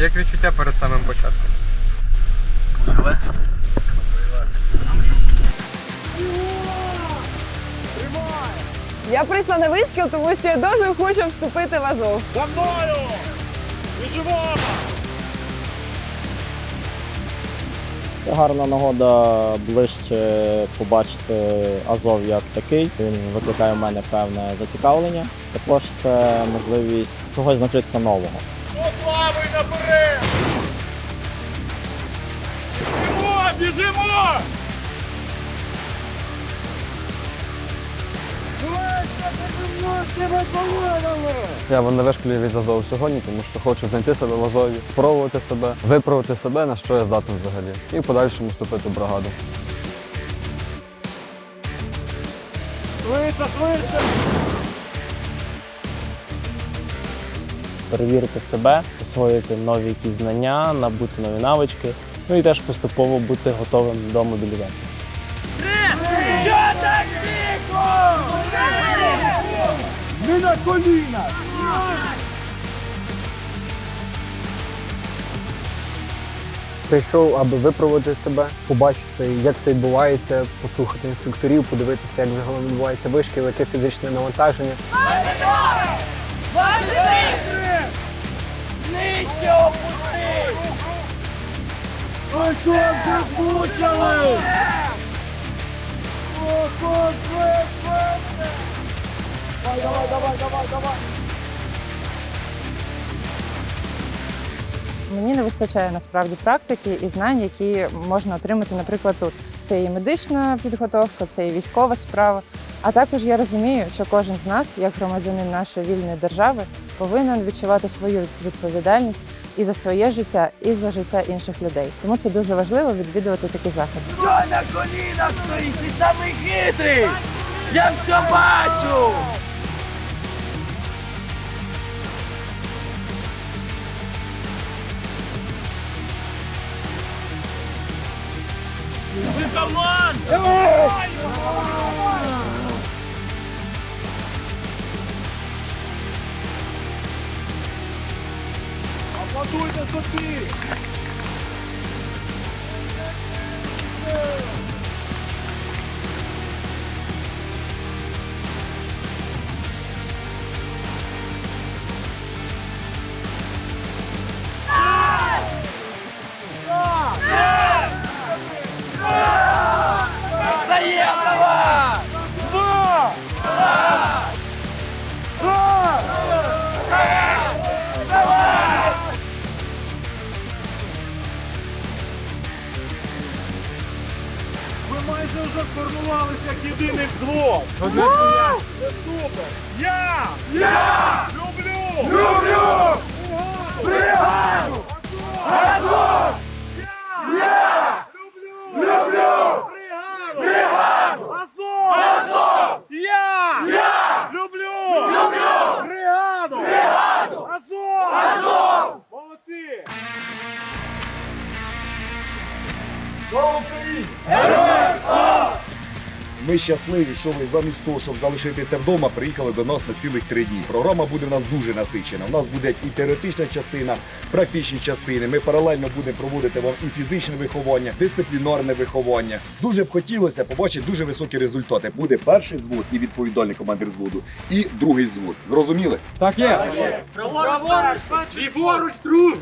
Як відчуття перед самим початком? Я прийшла на вишкіл, тому що я дуже хочу вступити в Азов. За мною! Біжимо! Це гарна нагода ближче побачити Азов як такий. Він викликає в мене певне зацікавлення. Також це можливість чогось навчитися нового. До слави наперед! Біжимо! Біжимо! Я на вишколі від Азову сьогодні, тому що хочу знайти себе в Азові, спробувати себе, виправити себе, на що я здатний взагалі, і в подальшому вступити в бригаду. Швидше, швидше! Перевірити себе, освоїти нові якісь знання, набути нові навички, ну і теж поступово бути готовим до мобілізації. Ми на колінах! Прийшов, аби випробувати себе, побачити, як це відбувається, послухати інструкторів, подивитися, як загалом відбувається вишкіл, яке фізичне навантаження. Ось що вже змучили! Ого, швидше! Давай, давай, давай, давай, давай! Мені не вистачає насправді практики і знань, які можна отримати, наприклад, тут. Це і медична підготовка, це і військова справа. А також я розумію, що кожен з нас, як громадянин нашої вільної держави, повинен відчувати свою відповідальність і за своє життя, і за життя інших людей. Тому це дуже важливо відвідувати такі заходи. Що на колінах стоїш? Ти самий хитрий! Я все бачу! Ви команда! Аплодуйте собі! Вже як єдиний взвод. Це супер! Я! Я! Люблю! Люблю! Бригаду! Азов! Я! Я! Люблю! Люблю! Бригаду! Бригаду! Азов! Азов! Я! Я! Люблю! Люблю! Бригаду! Бригаду! Азов! Азов! Молодці! Слава Україні! Ми щасливі, що ви замість того, щоб залишитися вдома, приїхали до нас на цілих три дні. Програма буде в нас дуже насичена. У нас буде і теоретична частина, практичні частини. Ми паралельно будемо проводити вам і фізичне виховання, дисциплінарне виховання. Дуже б хотілося побачити дуже високі результати. Буде перший звод і відповідальний командир зводу, і другий звод. Зрозуміли? Так є. Ліворуч, друг!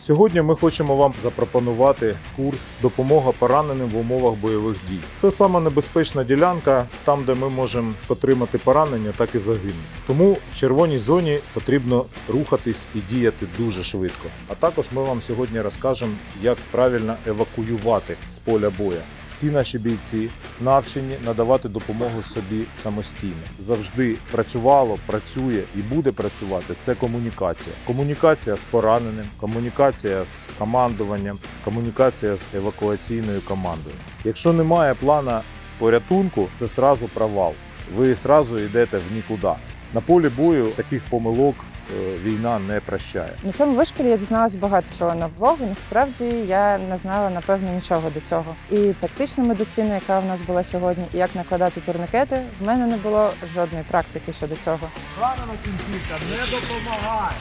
Сьогодні ми хочемо вам запропонувати курс Допомога пораненим в умовах бойових дій. Це саме небезпечна ділянка, там, де ми можемо отримати поранення, так і загинути. Тому в червоній зоні потрібно рухатись і діяти дуже швидко. А також ми вам сьогодні розкажемо, як правильно евакуювати з поля боя. Всі наші бійці навчені надавати допомогу собі самостійно. Завжди працювало, працює і буде працювати. Це комунікація. Комунікація з пораненим, комунікація з командуванням, комунікація з евакуаційною командою. Якщо немає плана порятунку, це зразу провал. Ви зразу йдете в нікуди. На полі бою таких помилок Е, війна не прощає. На цьому вишколі я дізналася багато чого нового. Насправді я не знала напевно нічого до цього. І тактична медицина, яка в нас була сьогодні, і як накладати турникети, в мене не було жодної практики щодо цього. Планова кінцівка не допомагає.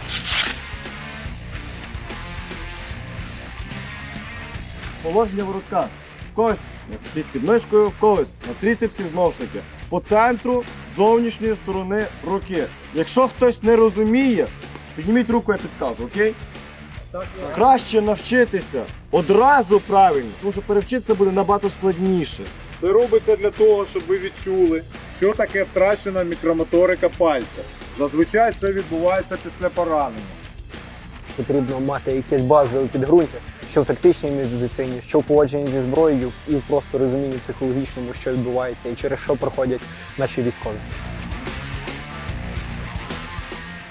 Положення в руках. Кость під підмишкою в когось на трицепсі зношники. По центру зовнішньої сторони руки. Якщо хтось не розуміє, підніміть руку, я підскажу, окей? Краще навчитися одразу правильно, тому що перевчитися буде набагато складніше. Це робиться для того, щоб ви відчули, що таке втрачена мікромоторика пальця. Зазвичай це відбувається після поранення. Потрібно мати якесь базове підґрунтя, що в тактичній медицині, що в поводженні зі зброєю, і в просто розумінні психологічному, що відбувається і через що проходять наші військові.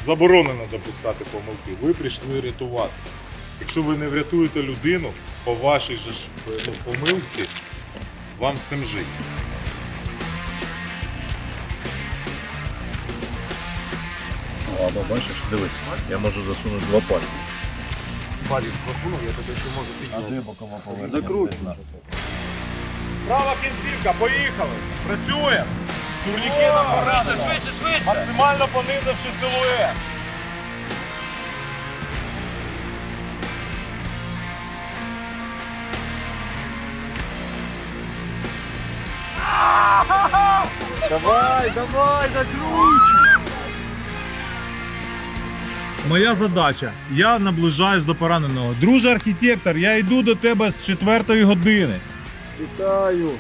Заборонено допускати помилки. Ви прийшли рятувати. Якщо ви не врятуєте людину по вашій же ж ну, помилці, вам з цим жити. Або бачиш, дивись, я можу засунути два пальці. Закручено. Права кінцівка, поїхали! Працюємо! Турніки на поранення. Швидше, швидше! Максимально понизивши силует. Давай, давай, закручуй! Моя задача. Я наближаюсь до пораненого. Друже архітектор, я йду до тебе з четвертої години. Читаю.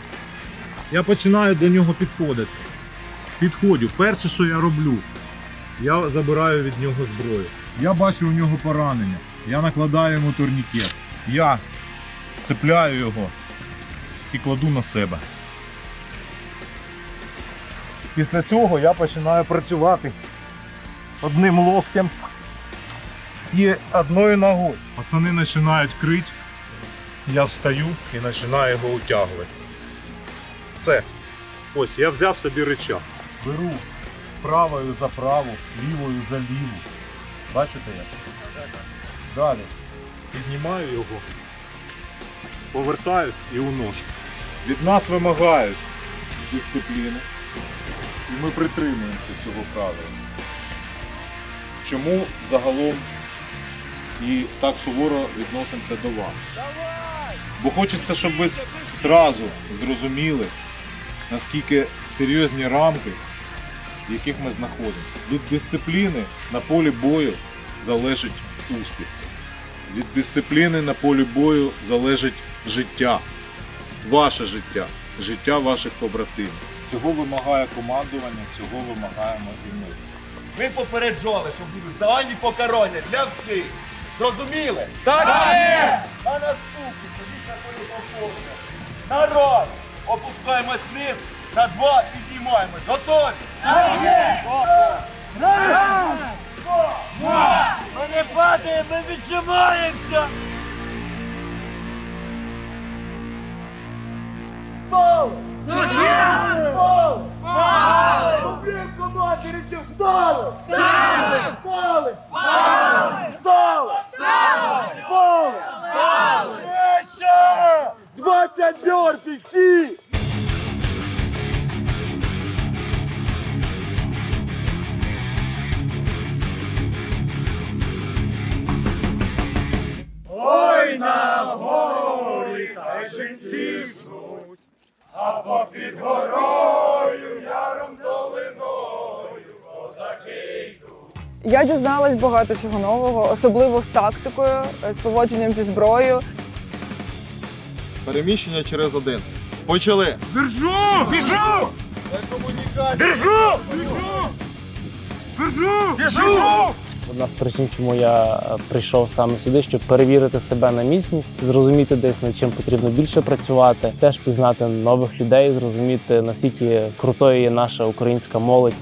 Я починаю до нього підходити. Підходю. Перше, що я роблю, я забираю від нього зброю. Я бачу у нього поранення. Я накладаю йому турнікет. Я цепляю його і кладу на себе. Після цього я починаю працювати одним локтем і одною ногою. Пацани починають крити. Я встаю і починаю його утягувати. Все. Ось я взяв собі речах. Беру правою за праву, лівою за ліву. Бачите як? Далі. Піднімаю його, повертаюсь і уношу. Від нас вимагають дисципліни. І ми притримуємося цього правила. Чому загалом і так суворо відносимося до вас? Бо хочеться, щоб ви зразу зрозуміли, наскільки серйозні рамки, в яких ми знаходимося. Від дисципліни на полі бою залежить успіх. Від дисципліни на полі бою залежить життя, ваше життя, життя ваших побратимів. Цього вимагає командування, цього вимагаємо і ми. Ми попереджали, що будуть загальні покарання для всіх. Зрозуміли? Так є! А наступні тоді такої поповнення. Народ! Опускаємось вниз, на два підіймаємось. Готові? Ми не падаємо, ми відчимаємося! Пол! Пол! Блін, командиричу, встали! Встали! Встали! Встали! Встали! Встали! Швидше! 20 бьорпів всі! Ой, на горі, та жінці жнуть, а попід горою Я дізналась багато чого нового, особливо з тактикою, з поводженням зі зброєю. Переміщення через один. Почали. Держу! Біжу! Держу! Біжу! Біжу! Біжу! Одна з причин, чому я прийшов саме сюди, щоб перевірити себе на міцність, зрозуміти десь над чим потрібно більше працювати, теж пізнати нових людей, зрозуміти наскільки крутою є наша українська молодь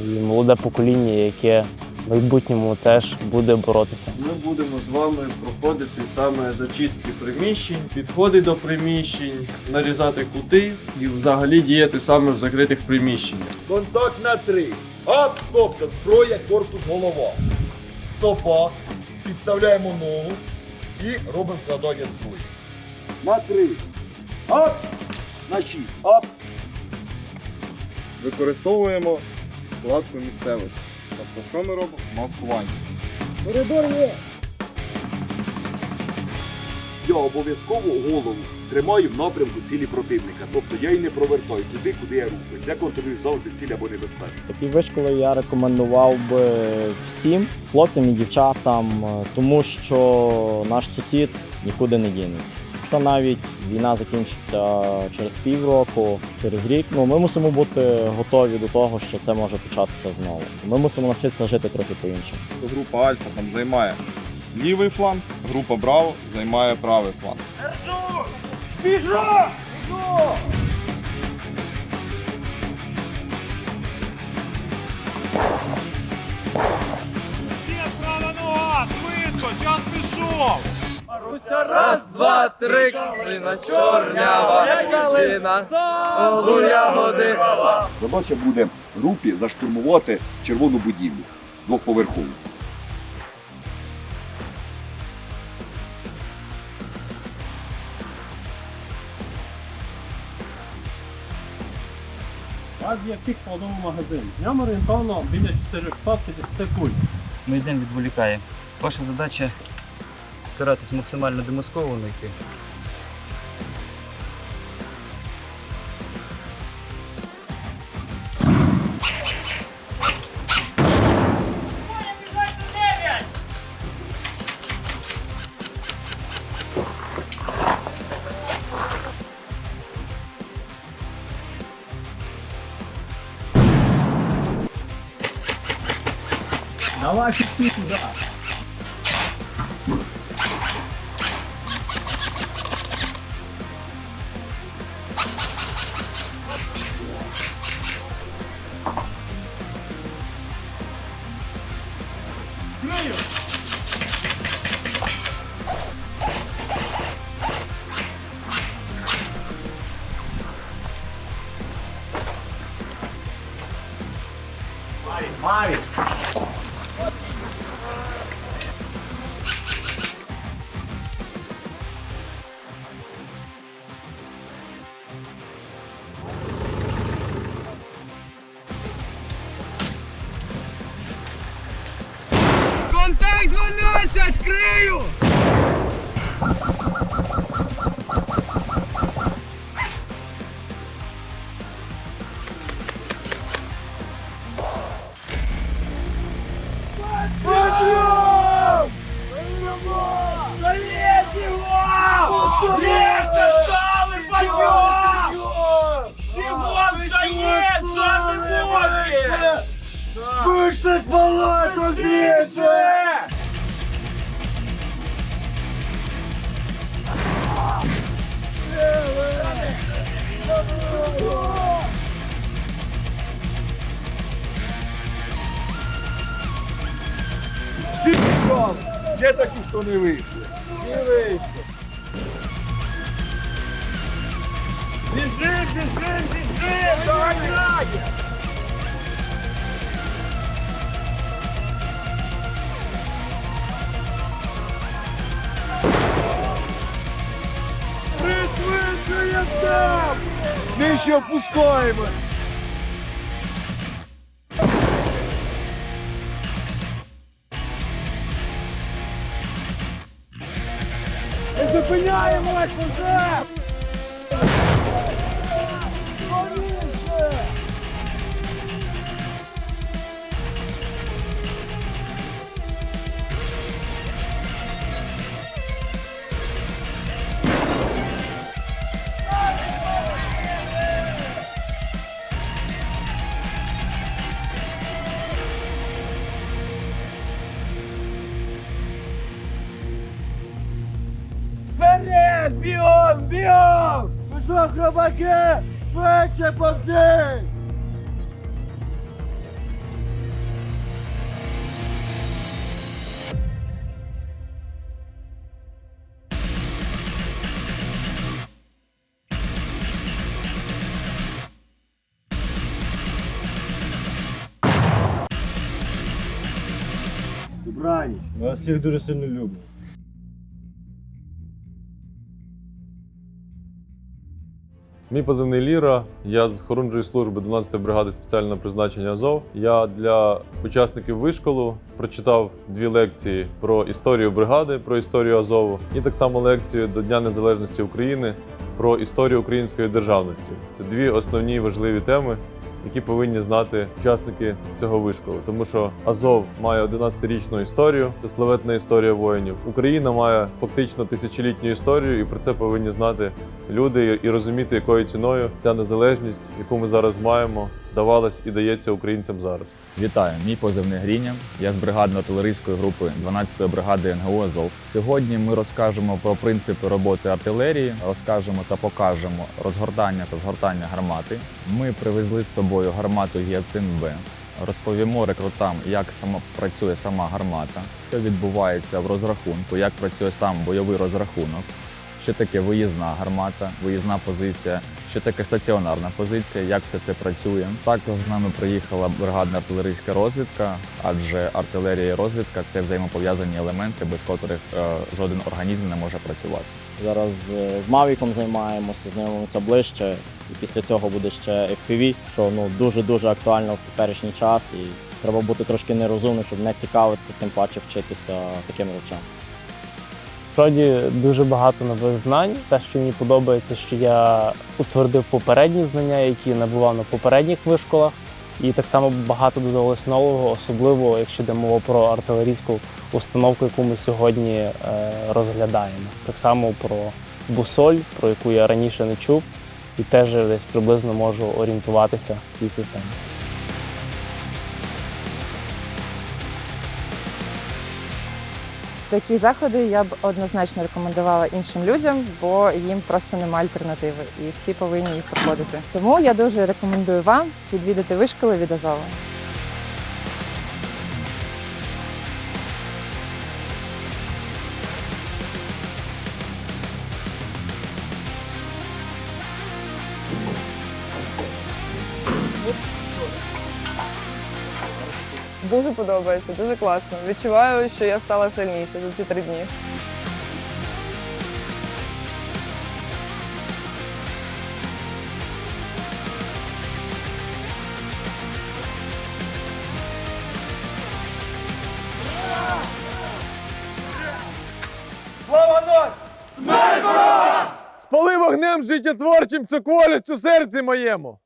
і молоде покоління, яке в майбутньому теж буде боротися. Ми будемо з вами проходити саме зачистки приміщень, підходи до приміщень, нарізати кути і взагалі діяти саме в закритих приміщеннях. Контакт на три. Оп, тобто зброя, корпус, голова. Стопа. Підставляємо ногу і робимо вкладання зброї. На три. Оп! На шість. Оп! Використовуємо складку місцевості. Тобто, що ми робимо? Маскування. Коридор є. я обов'язково голову тримаю в напрямку цілі противника. Тобто я її не провертаю туди, куди я рухаюсь. Я контролюю завжди ціль або небезпеку. Такі вишколи я рекомендував би всім хлопцям і дівчатам, е, тому що наш сусід нікуди не дінеться. Якщо навіть війна закінчиться через півроку, через рік, ну ми мусимо бути готові до того, що це може початися знову. Ми мусимо навчитися жити трохи по-іншому. Група Альфа там займає лівий фланг, група Браво займає правий фланг. Біжу! Біжу! Раз, два, три, калина чорнява, дівчина, солу ягоди. Задача буде групі заштурмувати червону будівлю двохповерхову. У вас є всіх магазині. В ньому орієнтовно біля 450 куль. Ми йдемо відволікаємо. Ваша задача старатись максимально демасковано йти. Давай фіксуй туди. Палаток движи! Всі пішов! Є такі, хто не вийшли. Всі вийшли. Бежим, бежим, бежим! Догоняй! Ще опускаємо. Зупиняємось уже! Ви що, хробаки? Швидше повзи! Добраніч. Ми вас всіх дуже сильно любимо. Мій позивний Ліра. Я з хорунжої служби 12-ї бригади спеціального призначення Азов. Я для учасників вишколу прочитав дві лекції про історію бригади, про історію Азову, і так само лекцію до Дня Незалежності України про історію української державності. Це дві основні важливі теми, які повинні знати учасники цього вишколу. Тому що Азов має 11-річну історію, це славетна історія воїнів. Україна має фактично тисячолітню історію, і про це повинні знати люди і розуміти, якою ціною ця незалежність, яку ми зараз маємо, давалась і дається українцям зараз. Вітаю, мій позивний Гріня. Я з бригадно-артилерійської групи 12-ї бригади НГУ Азов. Сьогодні ми розкажемо про принципи роботи артилерії, розкажемо та покажемо розгортання та згортання гармати. Ми привезли з собою гармату Гіацин Б. Розповімо рекрутам, як сама працює сама гармата, що відбувається в розрахунку, як працює сам бойовий розрахунок, що таке виїзна гармата, виїзна позиція, що таке стаціонарна позиція, як все це працює. Також з нами приїхала бригадна артилерійська розвідка, адже артилерія і розвідка це взаємопов'язані елементи, без котрих е, жоден організм не може працювати. Зараз е, з Мавіком займаємося, знайомимося ближче, і після цього буде ще FPV, що ну дуже дуже актуально в теперішній час. І треба бути трошки нерозумним, щоб не цікавитися, тим паче вчитися таким речам. Справді дуже багато нових знань. Те, що мені подобається, що я утвердив попередні знання, які набував на попередніх вишколах. І так само багато додалось нового, особливо якщо йде мова про артилерійську установку, яку ми сьогодні е, розглядаємо. Так само про бусоль, про яку я раніше не чув, і теж десь приблизно можу орієнтуватися в цій системі. Такі заходи я б однозначно рекомендувала іншим людям, бо їм просто немає альтернативи, і всі повинні їх проходити. Тому я дуже рекомендую вам відвідати вишколи від Азова. Дуже подобається, дуже класно. Відчуваю, що я стала сильніше за ці три дні. Спали вогнем життєтворчим цю кволість у серці моєму.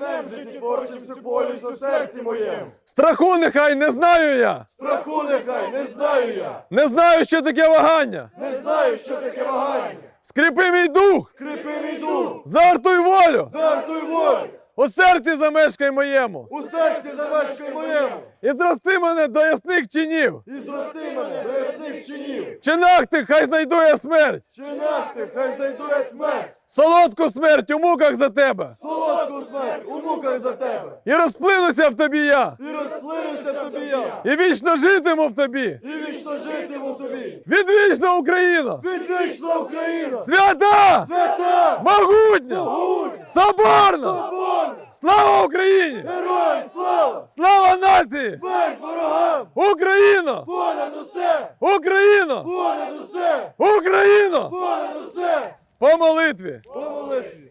Вогнем життєтворчим всю болість у серці моєму. Страху нехай не знаю я. Страху нехай, не знаю я. Не знаю, що таке вагання. Не знаю, що таке вагання. Скріпи мій дух, Кріпи мій дух, зартуй волю. жартуй волю. У серці замешкай моєму. У серці замешкай моєму. І зрости мене до ясних чинів. І зрости мене до ясних чинів. Чинах ти хай знайду я смерть. Чинах ти, хай знайду я смерть. Солодку смерть у муках за тебе. Солодку смерть у муках за тебе. І розплинуся в тобі я. І розплинуся в тобі я. І вічно житиму в тобі. І вічно житиму в тобі. Відвічна Україна! Відвічна Україна! Свята! Свята! Могутня! Могутня! Соборна! Соборна! Слава Україні! Героям слава! Слава нації! Смерть ворогам! Україна! Понад усе! Україна! Понад усе! Україна! Понад усе! По молитві! По молитві!